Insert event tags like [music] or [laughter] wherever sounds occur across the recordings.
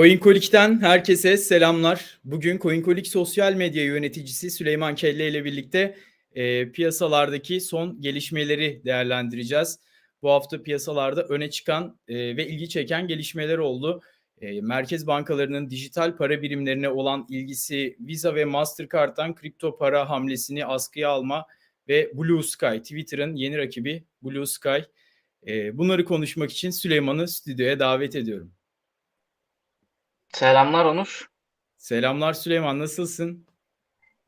CoinColic'ten herkese selamlar. Bugün CoinColic sosyal medya yöneticisi Süleyman Kelle ile birlikte e, piyasalardaki son gelişmeleri değerlendireceğiz. Bu hafta piyasalarda öne çıkan e, ve ilgi çeken gelişmeler oldu. E, merkez bankalarının dijital para birimlerine olan ilgisi, Visa ve Mastercard'dan kripto para hamlesini askıya alma ve Blue Sky, Twitter'ın yeni rakibi Blue Sky. E, bunları konuşmak için Süleyman'ı stüdyoya davet ediyorum. Selamlar Onur. Selamlar Süleyman, nasılsın?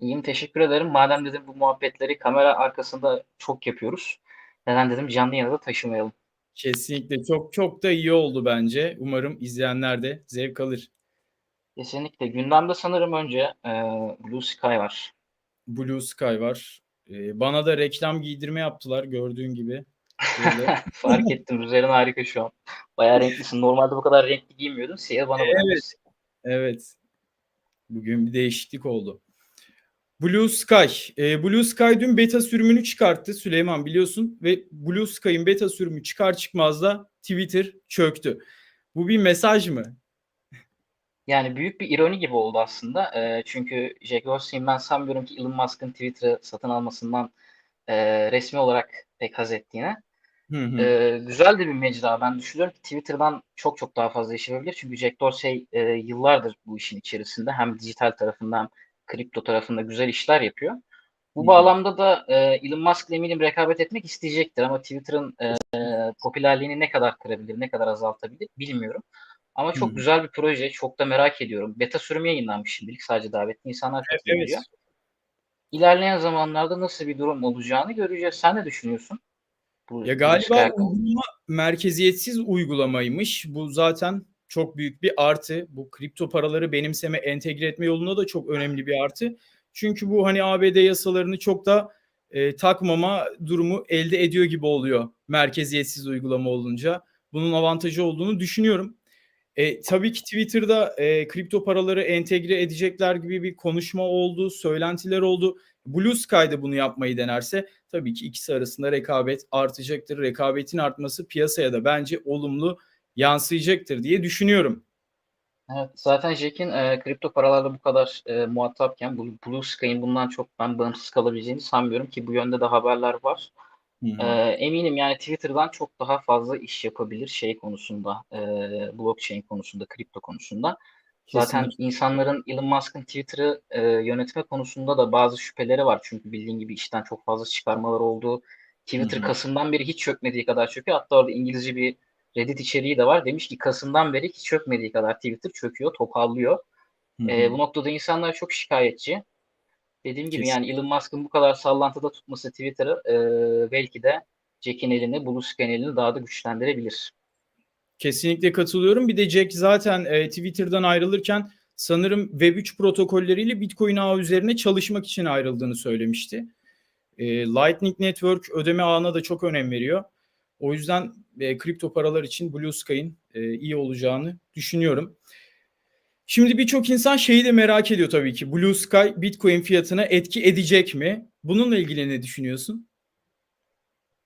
İyiyim, teşekkür ederim. Madem dedim bu muhabbetleri kamera arkasında çok yapıyoruz. Neden dedim canlı yayına da taşımayalım. Kesinlikle çok çok da iyi oldu bence. Umarım izleyenler de zevk alır. Kesinlikle. Gündemde sanırım önce e, Blue Sky var. Blue Sky var. Ee, bana da reklam giydirme yaptılar gördüğün gibi. [laughs] Fark ettim. Üzerin harika şu an. Bayağı renklisin. Normalde bu kadar renkli giymiyordun. Siyah bana Evet. bırakmışsın. Evet. Bugün bir değişiklik oldu. Blue Sky. Ee, Blue Sky dün beta sürümünü çıkarttı Süleyman biliyorsun. Ve Blue Sky'ın beta sürümü çıkar çıkmaz da Twitter çöktü. Bu bir mesaj mı? Yani büyük bir ironi gibi oldu aslında. E, çünkü Jack Dorsey'in ben sanmıyorum ki Elon Musk'ın Twitter'ı satın almasından e, resmi olarak pek haz ettiğine. Hı hı. Ee, güzel de bir mecra. Ben düşünüyorum ki Twitter'dan çok çok daha fazla iş yapabilir. Çünkü Jack Dorsey e, yıllardır bu işin içerisinde. Hem dijital tarafında hem kripto tarafında güzel işler yapıyor. Bu Hı. bağlamda da e, Elon Musk'la eminim rekabet etmek isteyecektir. Ama Twitter'ın e, popülerliğini ne kadar kırabilir, ne kadar azaltabilir bilmiyorum. Ama çok Hı. güzel bir proje. Çok da merak ediyorum. Beta sürümü yayınlanmış şimdilik. Sadece davetli insanlar Evet. katılabiliyor. İlerleyen zamanlarda nasıl bir durum olacağını göreceğiz. Sen ne düşünüyorsun? Bu Ya galiba uygulama merkeziyetsiz uygulamaymış. Bu zaten çok büyük bir artı. Bu kripto paraları benimseme, entegre etme yolunda da çok önemli bir artı. Çünkü bu hani ABD yasalarını çok da e, takmama durumu elde ediyor gibi oluyor merkeziyetsiz uygulama olunca. Bunun avantajı olduğunu düşünüyorum. E, tabii ki Twitter'da e, kripto paraları entegre edecekler gibi bir konuşma oldu, söylentiler oldu. Blue Sky'da bunu yapmayı denerse tabii ki ikisi arasında rekabet artacaktır. Rekabetin artması piyasaya da bence olumlu yansıyacaktır diye düşünüyorum. Evet, zaten Jack'in e, kripto paralarla bu kadar e, muhatapken Blue, Sky'in bundan çok ben bağımsız kalabileceğini sanmıyorum ki bu yönde de haberler var. E, eminim yani Twitter'dan çok daha fazla iş yapabilir şey konusunda, e, blockchain konusunda, kripto konusunda. Zaten Kesinlikle. insanların Elon Musk'ın Twitter'ı e, yönetme konusunda da bazı şüpheleri var. Çünkü bildiğin gibi işten çok fazla çıkarmalar oldu. Twitter Hı hı. Kasım'dan beri hiç çökmediği kadar çöküyor. Hatta orada İngilizce bir Reddit içeriği de var. Demiş ki Kasım'dan beri hiç çökmediği kadar Twitter çöküyor, toparlıyor. Hı E, bu noktada insanlar çok şikayetçi. Dediğim gibi Kesin. yani Elon Musk'ın bu kadar sallantıda tutması Twitter'ı e, belki de Jack'in elini, Blue Sky'in elini daha da güçlendirebilir. Kesinlikle katılıyorum. Bir de Jack zaten e, Twitter'dan ayrılırken sanırım Web3 protokolleriyle Bitcoin ağı üzerine çalışmak için ayrıldığını söylemişti. E, Lightning Network ödeme ağına da çok önem veriyor. O yüzden e, kripto paralar için Blue Sky'in e, iyi olacağını düşünüyorum. Şimdi birçok insan şeyi de merak ediyor tabii ki. Blue Sky Bitcoin fiyatına etki edecek mi? Bununla ilgili ne düşünüyorsun?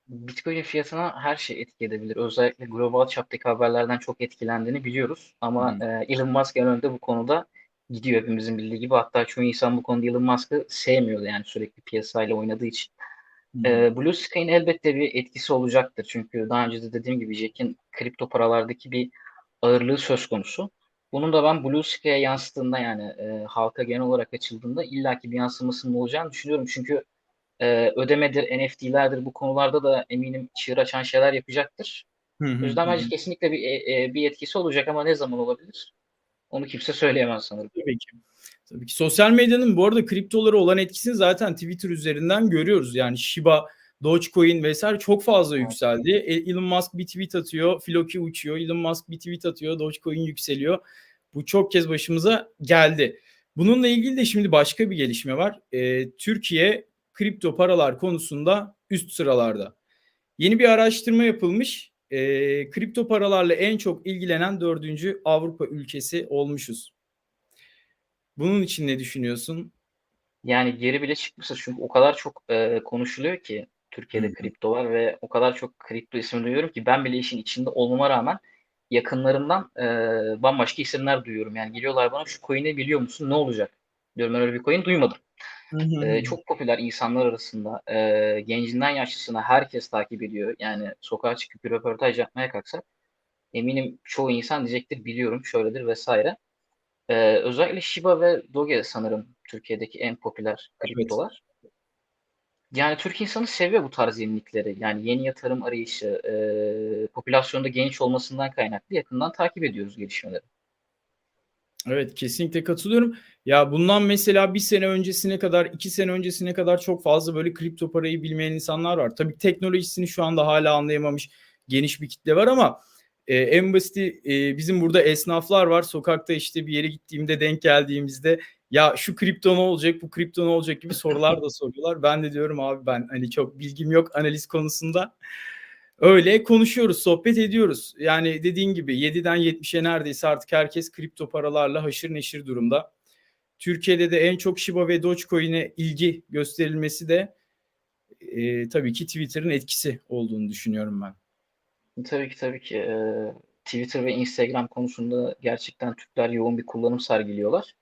Bitcoin fiyatına her şey etki edebilir. Özellikle global çaptaki haberlerden çok etkilendiğini biliyoruz. Ama Hı. e, Elon Musk en önde bu konuda gidiyor hepimizin bildiği gibi. Hatta çoğu insan bu konuda Elon Musk'ı sevmiyordu yani sürekli piyasayla oynadığı için. Hı. E, Blue Sky'in elbette bir etkisi olacaktır. Çünkü daha önce de dediğim gibi Jack'in kripto paralardaki bir ağırlığı söz konusu. Bunun da ben Blue Sky'e yansıttığında yani e, halka genel olarak açıldığında illaki bir yansımasının olacağını düşünüyorum. Çünkü e, ödemedir, NFT'lerdir bu konularda da eminim çığır açan şeyler yapacaktır. Hı hı O yüzden bence hı. kesinlikle bir e, e, bir etkisi olacak ama ne zaman olabilir? Onu kimse söyleyemez sanırım. Tabii ki. Tabii ki. Sosyal medyanın bu arada kriptolara olan etkisini zaten Twitter üzerinden görüyoruz. Yani Shiba, Dogecoin vesaire çok fazla yükseldi. E, Elon Musk bir tweet atıyor, Floki uçuyor. Elon Musk bir tweet atıyor, Dogecoin yükseliyor. Bu çok kez başımıza geldi. Bununla ilgili de şimdi başka bir gelişme var. E, Türkiye kripto paralar konusunda üst sıralarda. Yeni bir araştırma yapılmış. E, kripto paralarla en çok ilgilenen dördüncü Avrupa ülkesi olmuşuz. Bunun için ne düşünüyorsun? Yani geri bile çıkmışız çünkü o kadar çok e, konuşuluyor ki Türkiye'de kripto var ve o kadar çok kripto ismi duyuyorum ki ben bile işin içinde olmama rağmen yakınlarından e, bambaşka isimler duyuyorum. Yani geliyorlar bana şu coin'i biliyor musun? Ne olacak? Diyorum ben öyle bir coin duymadım. Hı hı. Çok popüler insanlar arasında e, gencinden yaşlısına herkes takip ediyor. Yani sokağa çıkıp bir röportaj yapmaya kalksak eminim çoğu insan diyecektir biliyorum şöyledir vesaire. E, özellikle Shiba ve Doge sanırım Türkiye'deki en popüler kriptolar. Yani Türk insanı seviyor bu tarz yenilikleri. Yani yeni yatırım arayışı, e, popülasyonda genç olmasından kaynaklı yakından takip ediyoruz gelişmeleri. Evet kesinlikle katılıyorum. Ya bundan mesela bir sene öncesine kadar, iki sene öncesine kadar çok fazla böyle kripto parayı bilmeyen insanlar var. Tabii teknolojisini şu anda hala anlayamamış geniş bir kitle var ama e, en basiti e, bizim burada esnaflar var. Sokakta işte bir yere gittiğimde denk geldiğimizde ya şu kripto ne olacak, bu kripto ne olacak gibi sorular da soruyorlar. Ben de diyorum abi ben hani çok bilgim yok analiz konusunda. Öyle konuşuyoruz, sohbet ediyoruz. Yani dediğin gibi 7'den 70'e neredeyse artık herkes kripto paralarla haşır neşir durumda. Türkiye'de de en çok Shiba ve Dogecoin'e ilgi gösterilmesi de e, tabii ki Twitter'ın etkisi olduğunu düşünüyorum ben. Tabii ki tabii ki e, Twitter ve Instagram konusunda gerçekten Türkler yoğun bir kullanım sergiliyorlar.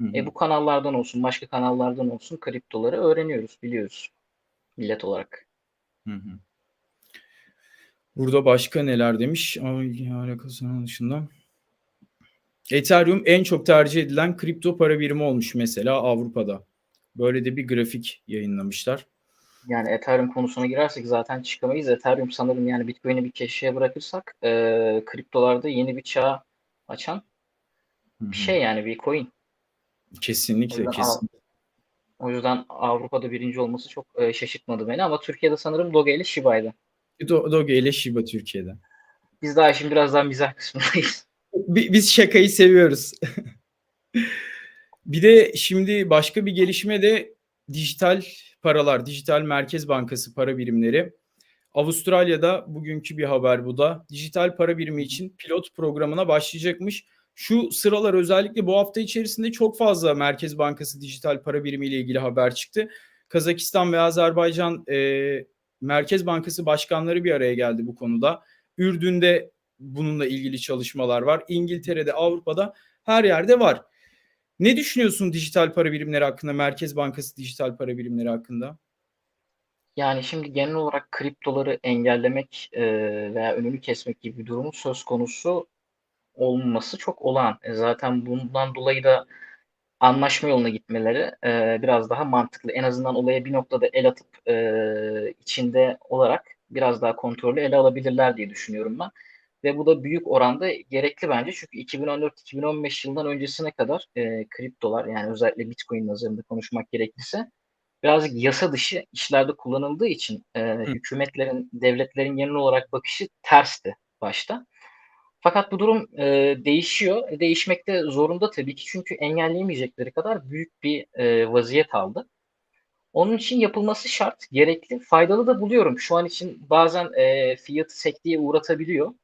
Hı hı. E, bu kanallardan olsun, başka kanallardan olsun kriptoları öğreniyoruz, biliyoruz millet olarak. Hı hı. Burada başka neler demiş? Ay, alakasının dışında. Ethereum en çok tercih edilen kripto para birimi olmuş mesela Avrupa'da. Böyle de bir grafik yayınlamışlar. Yani Ethereum konusuna girersek zaten çıkamayız. Ethereum sanırım yani Bitcoin'i bir keşeye bırakırsak e, kriptolarda yeni bir çağ açan bir şey yani bir coin. Kesinlikle, kesinlikle. o yüzden Avrupa'da birinci olması çok e, şaşırtmadı beni ama Türkiye'de sanırım Doge ile Shiba'ydı. Do- Doge ile Shiba Türkiye'de. Biz daha şimdi biraz daha mizah kısmındayız. [laughs] Bi- Biz şakayı seviyoruz. [laughs] bir de şimdi başka bir gelişme de dijital paralar, dijital merkez bankası para birimleri. Avustralya'da bugünkü bir haber bu da. Dijital para birimi için pilot programına başlayacakmış. Şu sıralar özellikle bu hafta içerisinde çok fazla Merkez Bankası dijital para birimi ile ilgili haber çıktı. Kazakistan ve Azerbaycan e, Merkez Bankası başkanları bir araya geldi bu konuda. Ürdün'de bununla ilgili çalışmalar var. İngiltere'de, Avrupa'da her yerde var. Ne düşünüyorsun dijital para birimleri hakkında, Merkez Bankası dijital para birimleri hakkında? Yani şimdi genel olarak kriptoları engellemek e, veya önünü kesmek gibi bir durumun söz konusu olması çok olağan. E, zaten bundan dolayı da anlaşma yoluna gitmeleri e, biraz daha mantıklı. En azından olaya bir noktada el atıp e, içinde olarak biraz daha kontrolü ele alabilirler diye düşünüyorum ben. Ve bu da büyük oranda gerekli bence. Çünkü 2014-2015 yılından öncesine kadar e, kriptolar yani özellikle Bitcoin nazarında konuşmak gerekirse birazcık yasa dışı işlerde kullanıldığı için e, hükümetlerin, devletlerin genel olarak bakışı tersti başta. Fakat bu durum e, değişiyor. E, değişmekte zorunda tabii ki çünkü engelleyemeyecekleri kadar büyük bir e, vaziyet aldı. Onun için yapılması şart, gerekli, faydalı da buluyorum. Şu an için bazen e, fiyatı sekteye uğratabiliyor.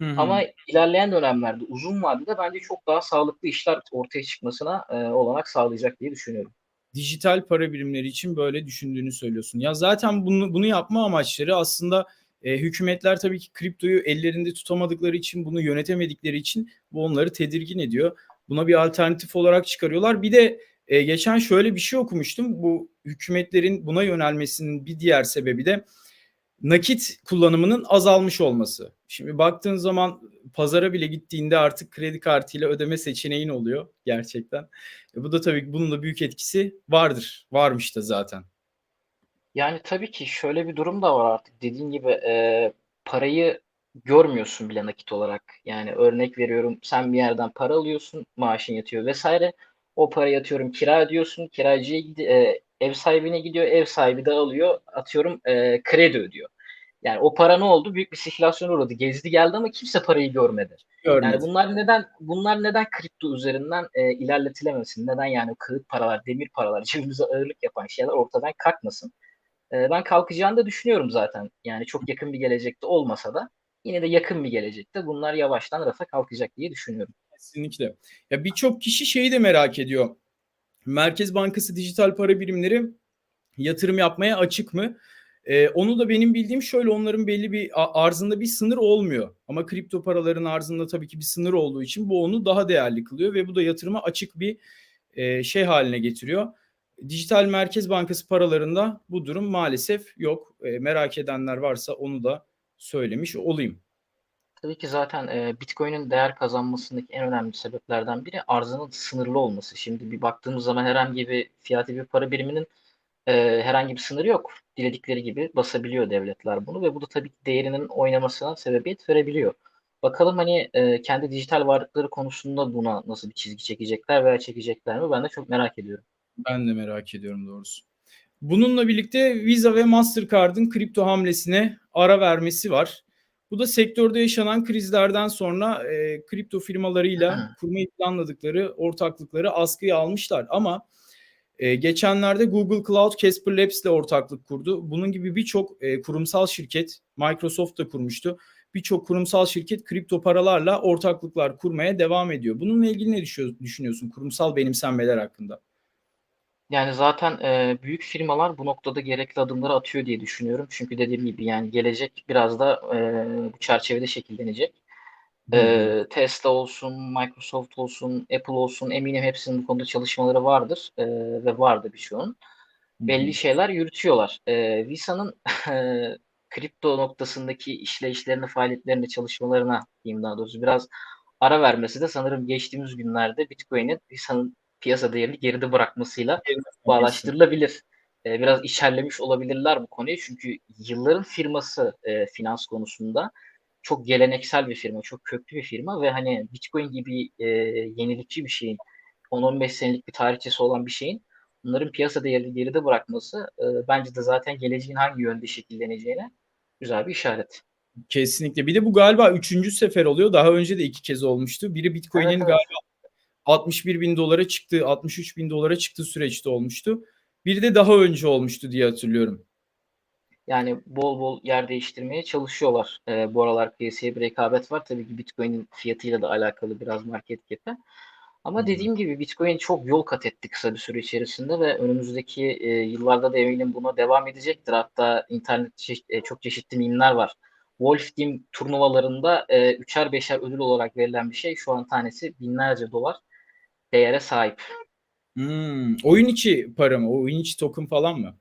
Hı hı. Ama ilerleyen dönemlerde uzun vadede bence çok daha sağlıklı işler ortaya çıkmasına e, olanak sağlayacak diye düşünüyorum. dijital para birimleri için böyle düşündüğünü söylüyorsun. Ya zaten bunu bunu yapma amaçları aslında e, hükümetler tabii ki kriptoyu ellerinde tutamadıkları için bunu yönetemedikleri için bu onları tedirgin ediyor. Buna bir alternatif olarak çıkarıyorlar. Bir de e, geçen şöyle bir şey okumuştum. Bu hükümetlerin buna yönelmesinin bir diğer sebebi de nakit kullanımının azalmış olması. Şimdi baktığın zaman pazara bile gittiğinde artık kredi kartıyla ödeme seçeneğin oluyor gerçekten. E bu da tabii bunun da büyük etkisi vardır. Varmış da zaten. Yani tabii ki şöyle bir durum da var artık. Dediğin gibi e, parayı görmüyorsun bile nakit olarak. Yani örnek veriyorum sen bir yerden para alıyorsun, maaşın yatıyor vesaire. O parayı atıyorum kira ödüyorsun, kiracıya e, ev sahibine gidiyor, ev sahibi de alıyor, atıyorum e, kredi ödüyor. Yani o para ne oldu? Büyük bir sirkülasyona uğradı. Gezdi geldi ama kimse parayı görmedi. Yani Görmedim. bunlar neden bunlar neden kripto üzerinden e, ilerletilemesin? Neden yani kağıt paralar, demir paralar, cebimize ağırlık yapan şeyler ortadan kalkmasın? E, ben kalkacağını da düşünüyorum zaten. Yani çok yakın bir gelecekte olmasa da yine de yakın bir gelecekte bunlar yavaştan rafa kalkacak diye düşünüyorum. Kesinlikle. Ya birçok kişi şeyi de merak ediyor. Merkez Bankası dijital para birimleri yatırım yapmaya açık mı? Eee, onu da benim bildiğim şöyle, onların belli bir arzında bir sınır olmuyor ama kripto paraların arzında tabii ki bir sınır olduğu için bu onu daha değerli kılıyor ve bu da yatırıma açık bir, eee, şey hâline getiriyor. Dijital merkez bankası paralarında bu durum maalesef yok. Eee, merak edenler varsa onu da söylemiş olayım. Tabii ki zaten, eee, Bitcoin'in değer kazanmasındaki en önemli sebeplerden biri arzının sınırlı olması. Şimdi bir baktığımız zaman herhangi bir fiyati bir para biriminin, eee, herhangi bir sınırı yok. Diledikleri gibi basabiliyor devletler bunu ve bu da tabii ki değerinin oynamasına sebebiyet verebiliyor. Bakalım, hani, eee, kendi dijital varlıkları konusunda buna nasıl bir çizgi çekecekler veya çekecekler mi? Ben de çok merak ediyorum. Ben de merak ediyorum doğrusu. Bununla birlikte Visa ve Mastercard'ın kripto hamlesine ara vermesi var. Bu da sektörde yaşanan krizlerden sonra, eee, kripto firmalarıyla kurmayı planladıkları ortaklıkları askıya almışlar ama, eee, geçenlerde Google Cloud Casper Labs'le ortaklık kurdu. Bunun gibi birçok, eee, kurumsal şirket, Microsoft da kurmuştu. Birçok kurumsal şirket kripto paralarla ortaklıklar kurmaya devam ediyor. Bununla ilgili ne düşünüyorsun kurumsal benimsenmeler hakkında? Yani, zaten, eee, büyük firmalar bu noktada gerekli adımları atıyor diye düşünüyorum. Çünkü dediğim gibi, yani, gelecek biraz da, eee, bu çerçevede şekillenecek. Eee, Tesla olsun, Microsoft olsun, Apple olsun eminim hepsinin bu konuda çalışmaları vardır, eee, ve vardı birçoğunun. Hı Belli şeyler yürütüyorlar. Eee, Visa'nın [laughs] kripto noktasındaki işleyişlerine, faaliyetlerine, çalışmalarına diyeyim daha doğrusu biraz ara vermesi de sanırım geçtiğimiz günlerde Bitcoin'in Visa'nın piyasa değerini geride bırakmasıyla bağdaştırılabilir. Eee, biraz içerlemiş olabilirler bu konuyu çünkü yılların firması, eee, finans konusunda. Çok geleneksel bir firma, çok köklü bir firma ve, hani, Bitcoin gibi, eee, yenilikçi bir şeyin, 10-15 senelik bir tarihçesi olan bir şeyin bunların piyasa değerini geride bırakması, ııı, bence de zaten geleceğin hangi yönde şekilleneceğine güzel bir işaret. Kesinlikle. Bir de bu galiba 3'üncü sefer oluyor. Daha önce de 2 kez olmuştu. Biri Evet, Bitcoin'in evet. galiba $61.000'a çıktığı, $63.000'a çıktığı süreçte olmuştu. Biri de daha önce olmuştu diye hatırlıyorum. Yani, bol bol yer değiştirmeye çalışıyorlar. Eee, bu aralar piyasaya bir rekabet var. Tabii ki Bitcoin'in fiyatıyla da alakalı biraz market cap'e. Ama hı. dediğim gibi Bitcoin çok yol kat etti kısa bir süre içerisinde ve önümüzdeki, eee, yıllarda da eminim buna devam edecektir. Hatta internette çeşit eee, çok çeşitli mimler var. Wolf Team turnuvalarında, eee, 3'er 5'er ödül olarak verilen bir şey şu an tanesi binlerce dolar değere sahip. Hımm. Oyun içi para mı? Oyun içi token falan mı?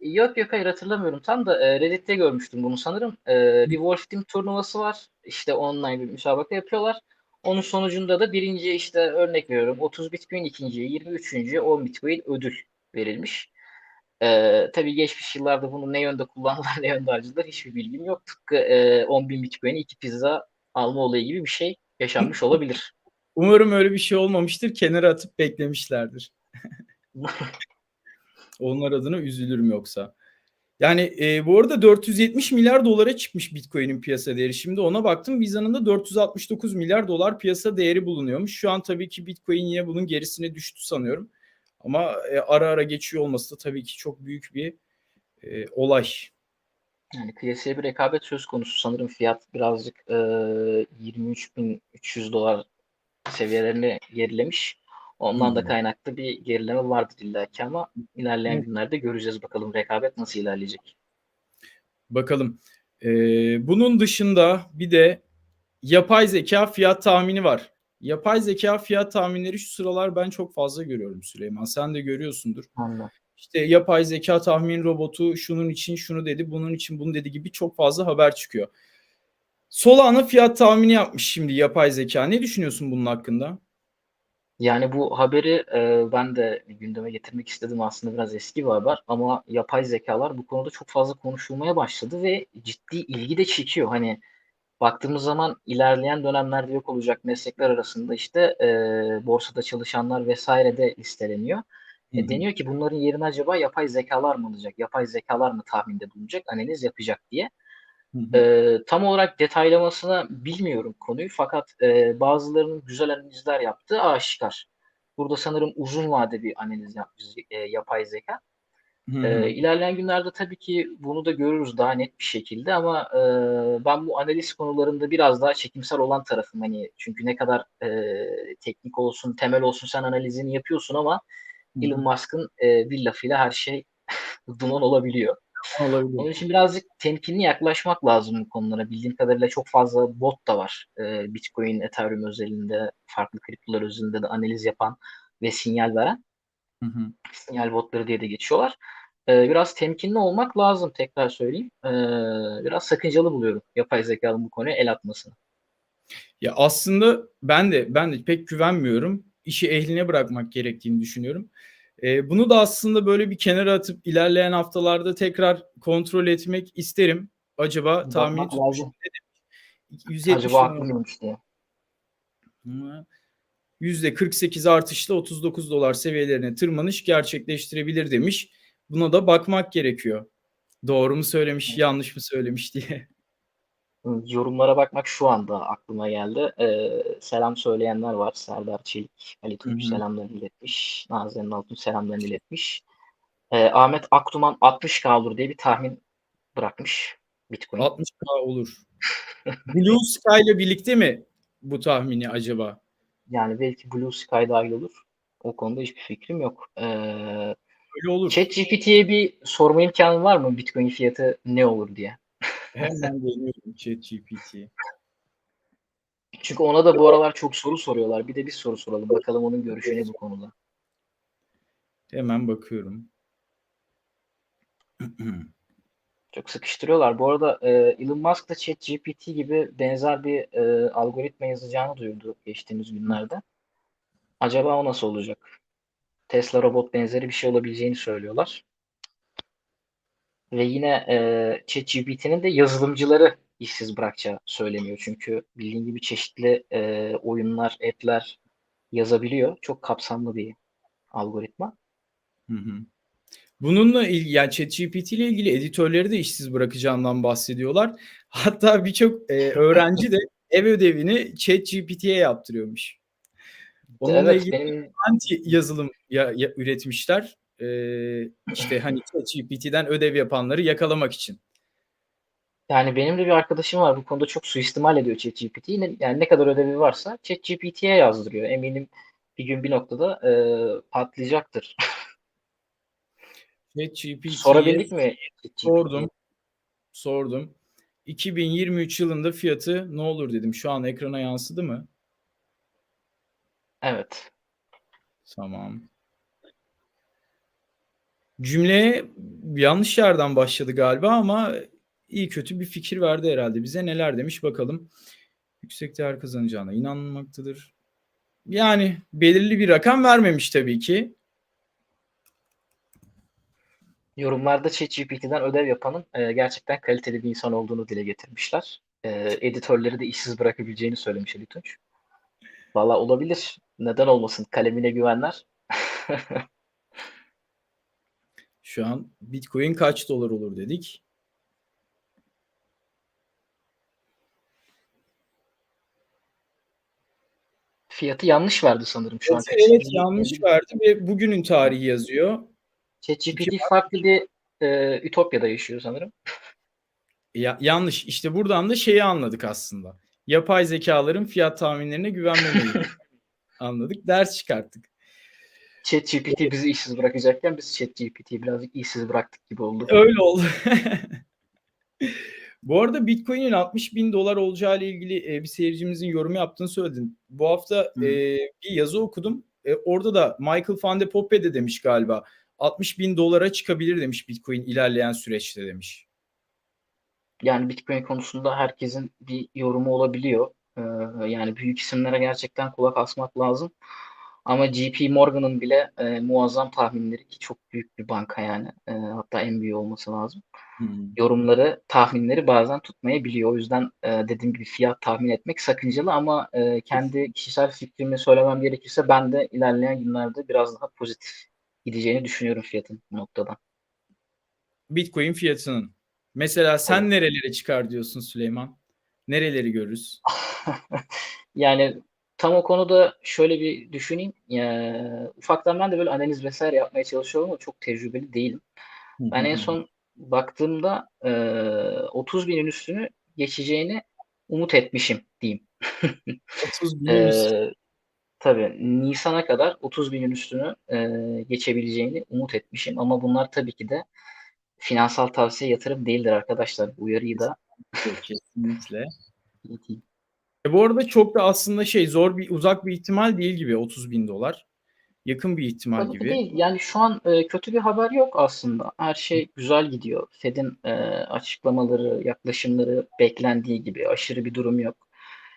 Yok, yok, hayır hatırlamıyorum tam da, eee, Reddit'te görmüştüm bunu sanırım. Hı. bir Wolf Team turnuvası var. İşte, online bir müsabaka yapıyorlar. Onun sonucunda da 1'inciye, işte, örnek veriyorum 30 Bitcoin, 2'nciye 20, 3'üncüye 10 Bitcoin ödül verilmiş. Eee, tabii geçmiş yıllarda bunu ne yönde kullandılar, [laughs] ne yönde harcadılar hiçbir bilgim yok. Tıpkı, eee, 10.000 Bitcoin'e 2 pizza alma olayı gibi bir şey yaşanmış [laughs] olabilir. Umarım öyle bir şey olmamıştır. Kenara atıp beklemişlerdir. [laughs] Onlar adına üzülürüm yoksa. Yani, eee, bu arada $470.000.000.000'a çıkmış Bitcoin'in piyasa değeri. Şimdi ona baktım. Visa'nın da $469.000.000.000 piyasa değeri bulunuyormuş. Şu an tabii ki Bitcoin yine bunun gerisine düştü sanıyorum. Ama, eee, ara ara geçiyor olması da tabii ki çok büyük bir, eee, olay. Yani, kıyasıya bir rekabet söz konusu. Sanırım fiyat birazcık, eee, $23.300 seviyelerine gerilemiş. Ondan da hı. kaynaklı bir gerileme vardır illaki ama ilerleyen günlerde göreceğiz bakalım rekabet nasıl ilerleyecek. Bakalım. Eee, bunun dışında bir de yapay zekâ fiyat tahmini var. Yapay zekâ fiyat tahminleri şu sıralar ben çok fazla görüyorum Süleyman. Sen de görüyorsundur. Anladım. İşte, yapay zekâ tahmin robotu şunun için şunu dedi, bunun için bunu dedi gibi çok fazla haber çıkıyor. Solana fiyat tahmini yapmış şimdi yapay zekâ. Ne düşünüyorsun bunun hakkında? Yani, bu haberi, eee, ben de gündeme getirmek istedim. Aslında biraz eski bir haber ama yapay zekâlar bu konuda çok fazla konuşulmaya başladı ve ciddi ilgi de çekiyor. Hani, baktığımız zaman ilerleyen dönemlerde yok olacak meslekler arasında, işte, eee, borsada çalışanlar vs. de listeleniyor. Hı E, deniyor ki bunların yerini acaba yapay zekâlar mı alacak? Yapay zekâlar mı tahminde bulunacak, analiz yapacak diye. Hı hı. Eee, tam olarak detaylamasını bilmiyorum konuyu fakat, eee, bazılarının güzel analizler yaptığı aşikâr. Burada sanırım uzun vade bir analiz yapmış, eee, yapay. Hı Eee, hı. ilerleyen günlerde tabii ki bunu da görürüz daha net bir şekilde ama, eee, ben bu analiz konularında biraz daha çekimser olan tarafım. Hani, çünkü ne kadar, eee, teknik olsun, temel olsun sen analizini yapıyorsun ama Hı Elon. Musk'ın, eee, bir lafıyla her şey [laughs] duman olabiliyor. Olabilir. Onun için birazcık temkinli yaklaşmak lazım bu konulara. Bildiğim kadarıyla çok fazla bot da var. Ee, Bitcoin, Ethereum özelinde, farklı kriptolar özelinde de analiz yapan ve sinyal veren Hı hı. sinyal botları diye de geçiyorlar. Ee, biraz temkinli olmak lazım tekrar söyleyeyim. Ee, biraz sakıncalı buluyorum yapay zekanın bu konuya el atmasını. Ya aslında ben de ben de pek güvenmiyorum. İşi ehline bırakmak gerektiğini düşünüyorum. Ee, bunu da aslında böyle bir kenara atıp ilerleyen haftalarda tekrar kontrol etmek isterim. Acaba Bakmak tutmuş ne demiş? 170 Acaba haklı mıymış diye. %48 artışla 39 dolar seviyelerine tırmanış gerçekleştirebilir demiş. Buna da bakmak gerekiyor. Doğru mu söylemiş, yanlış mı söylemiş diye. Yorumlara bakmak şu anda aklıma geldi. Ee, selam söyleyenler var. Serdar Çelik, Ali Tunç selamlarını iletmiş. Nazenin Altun selamlarını iletmiş. Ee, Ahmet Aktuman 60K olur diye bir tahmin bırakmış Bitcoin. 60K olur. [laughs] Blue Sky ile birlikte mi bu tahmini acaba? Yani belki Blue Sky dahil olur. O konuda hiçbir fikrim yok. Ee, Öyle olur. ChatGPT'ye bir sorma imkanı var mı Bitcoin fiyatı ne olur diye? Hemen geliyorum ChatGPT'ye. Çünkü ona da bu aralar çok soru soruyorlar. Bir de biz soru soralım. Bakalım onun görüşü ne bu konuda. Hemen bakıyorum. [clears throat] Çok sıkıştırıyorlar. Bu arada e, Elon Musk da ChatGPT gibi benzer bir e, algoritma yazacağını duyurdu geçtiğimiz günlerde. Acaba o nasıl olacak? Tesla robot benzeri bir şey olabileceğini söylüyorlar. Ve yine e, ChatGPT'nin de yazılımcıları işsiz bırakacağı söyleniyor. Çünkü bildiğin gibi çeşitli e, oyunlar, app'ler yazabiliyor. Çok kapsamlı bir algoritma. Hı hı. Bununla ilgili yani ChatGPT ile ilgili editörleri de işsiz bırakacağından bahsediyorlar. [laughs] Hatta birçok e, öğrenci de ev ödevini ChatGPT'ye yaptırıyormuş. Onunla evet, ilgili benim anti yazılım ya, ya- üretmişler. Ee, işte hani ChatGPT'den ödev yapanları yakalamak için. Yani benim de bir arkadaşım var bu konuda çok suistimal ediyor ChatGPT'yi. Yani ne kadar ödevi varsa ChatGPT'ye yazdırıyor. Eminim bir gün bir noktada e, patlayacaktır. [laughs] ChatGPT'ye Sorabildik mi sordum. Sordum. 2023 yılında fiyatı ne olur dedim. Şu an ekrana yansıdı mı? Evet. Tamam. Cümleye yanlış yerden başladı galiba ama iyi kötü bir fikir verdi herhalde bize. Neler demiş bakalım. Yüksek değer kazanacağına inanmaktadır. Yani belirli bir rakam vermemiş tabii ki. Yorumlarda ChatGPT'den ödev yapanın e, gerçekten kaliteli bir insan olduğunu dile getirmişler. E, editörleri de işsiz bırakabileceğini söylemiş Ali Tunç. Valla olabilir. Neden olmasın? Kalemine güvenler. [laughs] Şu an Bitcoin kaç dolar olur dedik. Fiyatı yanlış verdi sanırım şu an. Evet, evet yanlış verdi ve bugünün tarihi yazıyor. ChatGPT farklı bir e, ütopyada yaşıyor sanırım. Ya, yanlış. İşte buradan da şeyi anladık aslında. Yapay zekaların fiyat tahminlerine güvenmemeyi [laughs] anladık. Ders çıkarttık. ChatGPT bizi işsiz bırakacakken biz ChatGPT'yi birazcık işsiz bıraktık gibi oldu. Öyle oldu. [laughs] Bu arada Bitcoin'in 60 bin dolar olacağı ile ilgili e, bir seyircimizin yorum yaptığını söyledin. Bu hafta e, bir yazı okudum. E, orada da Michael Van de Poppe de demiş galiba. 60 bin dolara çıkabilir demiş Bitcoin ilerleyen süreçte demiş. Yani Bitcoin konusunda herkesin bir yorumu olabiliyor. Ee, yani büyük isimlere gerçekten kulak asmak lazım. Ama JP Morgan'ın bile e, muazzam tahminleri ki çok büyük bir banka yani. E, hatta en büyüğü olması lazım. Hmm. Yorumları, tahminleri bazen tutmayabiliyor. O yüzden e, dediğim gibi fiyat tahmin etmek sakıncalı ama e, kendi kişisel fikrimi söylemem gerekirse ben de ilerleyen günlerde biraz daha pozitif gideceğini düşünüyorum fiyatın bu noktadan. Bitcoin fiyatının. Mesela sen Evet. nerelere çıkar diyorsun Süleyman? Nereleri görürüz? [laughs] Yani tam o konuda şöyle bir düşüneyim. Ya, ufaktan ben de böyle analiz vesaire yapmaya çalışıyorum ama çok tecrübeli değilim. Ben en son baktığımda e, 30 binin üstünü geçeceğini umut etmişim diyeyim. [laughs] 30 binin üstü. E, tabii Nisan'a kadar 30 binin üstünü e, geçebileceğini umut etmişim ama bunlar tabii ki de finansal tavsiye yatırım değildir arkadaşlar. Uyarıyı da Kesinlikle. [laughs] E bu arada çok da aslında şey zor bir uzak bir ihtimal değil gibi 30 bin dolar. Yakın bir ihtimal Tabii gibi. değil. Yani şu an e, kötü bir haber yok aslında. Her şey güzel gidiyor. Fed'in e, açıklamaları, yaklaşımları beklendiği gibi aşırı bir durum yok.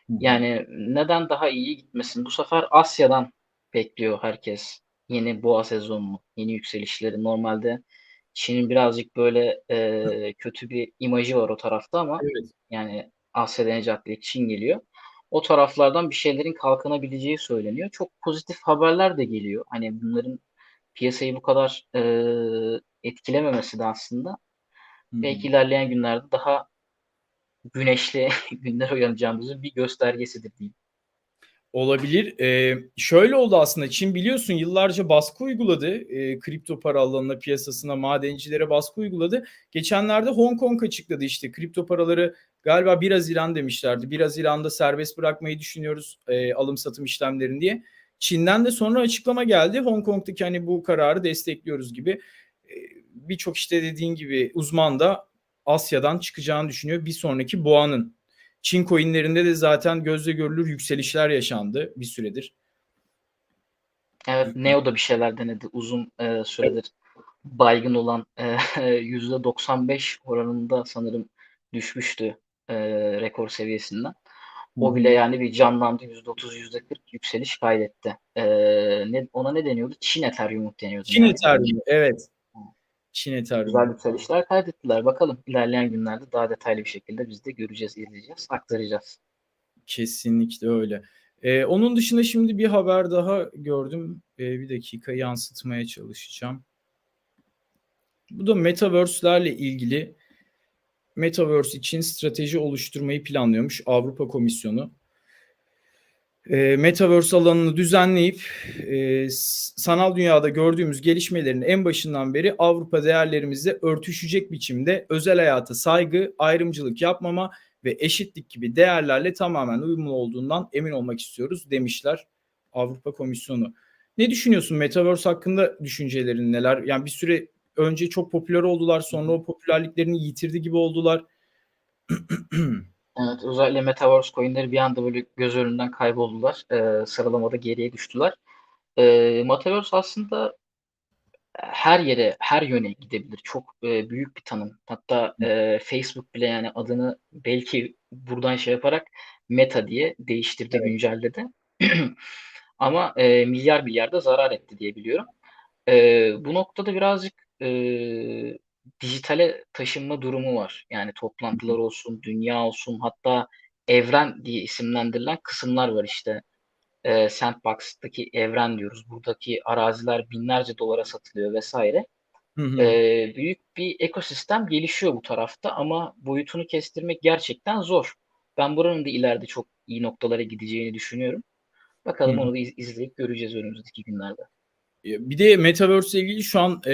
Yani neden daha iyi gitmesin? Bu sefer Asya'dan bekliyor herkes yeni boğa sezonunu, yeni yükselişleri. Normalde Çin'in birazcık böyle e, kötü bir imajı var o tarafta ama Evet. yani Asya ilk Çin geliyor. O taraflardan bir şeylerin kalkınabileceği söyleniyor. Çok pozitif haberler de geliyor. Hani bunların piyasayı bu kadar e, etkilememesi de aslında hı. belki ilerleyen günlerde daha güneşli [laughs] günler uyanacağımızın bir göstergesidir diyeyim. Olabilir. Ee, şöyle oldu aslında. Çin biliyorsun yıllarca baskı uyguladı. Ee, kripto para alanına, piyasasına, madencilere baskı uyguladı. Geçenlerde Hong Kong açıkladı işte kripto paraları galiba 1 Haziran demişlerdi. 1 Haziran'da serbest bırakmayı düşünüyoruz e, alım satım işlemlerini diye. Çin'den de sonra açıklama geldi. Hong Kong'daki hani bu kararı destekliyoruz gibi. Ee, Birçok işte dediğin gibi uzman da Asya'dan çıkacağını düşünüyor. Bir sonraki boğanın. Çin coinlerinde de zaten gözle görülür yükselişler yaşandı bir süredir. Evet, Neo da bir şeyler denedi uzun e, süredir baygın olan e, [laughs] %95 oranında sanırım düşmüştü e, rekor seviyesinden. O bile yani bir canlandı %30 %40 yükseliş kaydetti. E, ne, ona ne deniyordu? Çin Ethereum deniyordu. Çin yani. Ethereum evet. Çin Güzel Ethereum. yükselişler kaydettiler. Bakalım ilerleyen günlerde daha detaylı bir şekilde biz de göreceğiz, izleyeceğiz, aktaracağız. Kesinlikle öyle. Ee, onun dışında şimdi bir haber daha gördüm. Ee, bir dakika yansıtmaya çalışacağım. Bu da Metaverse'lerle ilgili Metaverse için strateji oluşturmayı planlıyormuş Avrupa Komisyonu. Ee, Metaverse alanını düzenleyip e, sanal dünyada gördüğümüz gelişmelerin en başından beri Avrupa değerlerimizle örtüşecek biçimde özel hayata saygı, ayrımcılık yapmama ve eşitlik gibi değerlerle tamamen uyumlu olduğundan emin olmak istiyoruz demişler Avrupa Komisyonu. Ne düşünüyorsun Metaverse hakkında düşüncelerin neler? Yani bir süre önce çok popüler oldular sonra o popülerliklerini yitirdi gibi oldular. [clears throat] Evet, özellikle Metaverse coinleri bir anda böyle göz önünden kayboldular. Ee, sıralamada geriye düştüler. Ee, Metaverse aslında her yere, her yöne gidebilir. Çok e, büyük bir tanım. Hatta e, Facebook bile yani adını belki buradan şey yaparak Meta diye değiştirdi, Evet. güncelledi. [clears throat] Ama e, milyar milyar da zarar etti diye biliyorum. E, bu noktada birazcık e, dijitale taşınma durumu var. Yani toplantılar olsun, dünya olsun, hatta evren diye isimlendirilen kısımlar var işte. E, Sandbox'taki evren diyoruz. Buradaki araziler binlerce dolara satılıyor vesaire. Hı hı. E, büyük bir ekosistem gelişiyor bu tarafta ama boyutunu kestirmek gerçekten zor. Ben buranın da ileride çok iyi noktalara gideceğini düşünüyorum. Bakalım Hı. onu da iz- izleyip göreceğiz önümüzdeki günlerde. Bir de Metaverse ile ilgili şu an e,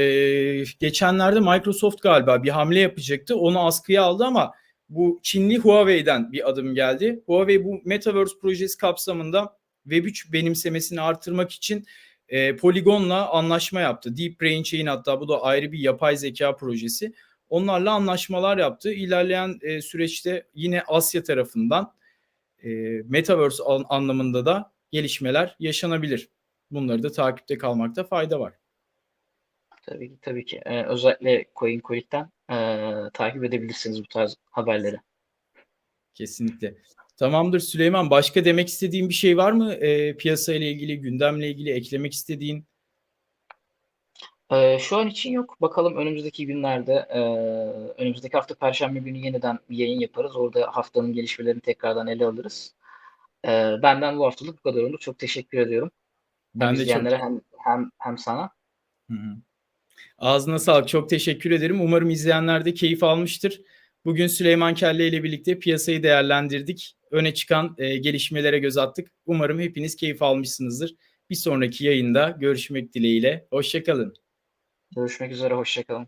geçenlerde Microsoft galiba bir hamle yapacaktı. Onu askıya aldı ama bu Çinli Huawei'den bir adım geldi. Huawei bu Metaverse projesi kapsamında Web3 benimsemesini artırmak için e, Polygon'la anlaşma yaptı. Deep Brain Chain hatta bu da ayrı bir yapay zeka projesi. Onlarla anlaşmalar yaptı. İlerleyen e, süreçte yine Asya tarafından e, Metaverse an- anlamında da gelişmeler yaşanabilir. Bunları da takipte kalmakta fayda var. Tabii ki tabii ki. Ee, özellikle CoinColic'ten ee, takip edebilirsiniz bu tarz haberleri. Kesinlikle. Tamamdır Süleyman. Başka demek istediğin bir şey var mı? E, piyasa ile ilgili, gündemle ilgili eklemek istediğin? Ee, şu an için yok. Bakalım önümüzdeki günlerde, ee, önümüzdeki hafta Perşembe günü yeniden bir yayın yaparız. Orada haftanın gelişmelerini tekrardan ele alırız. Ee, benden bu haftalık bu kadar Onur. Çok teşekkür ediyorum. Hem Ben de çok izleyenlere hem hem hem sana. Hı hı. Ağzına sağlık. Çok teşekkür ederim. Umarım izleyenler de keyif almıştır. Bugün Süleyman Kelle ile birlikte piyasayı değerlendirdik. Öne çıkan e, gelişmelere göz attık. Umarım hepiniz keyif almışsınızdır. Bir sonraki yayında görüşmek dileğiyle. Hoşçakalın. Görüşmek üzere. Hoşça kalın.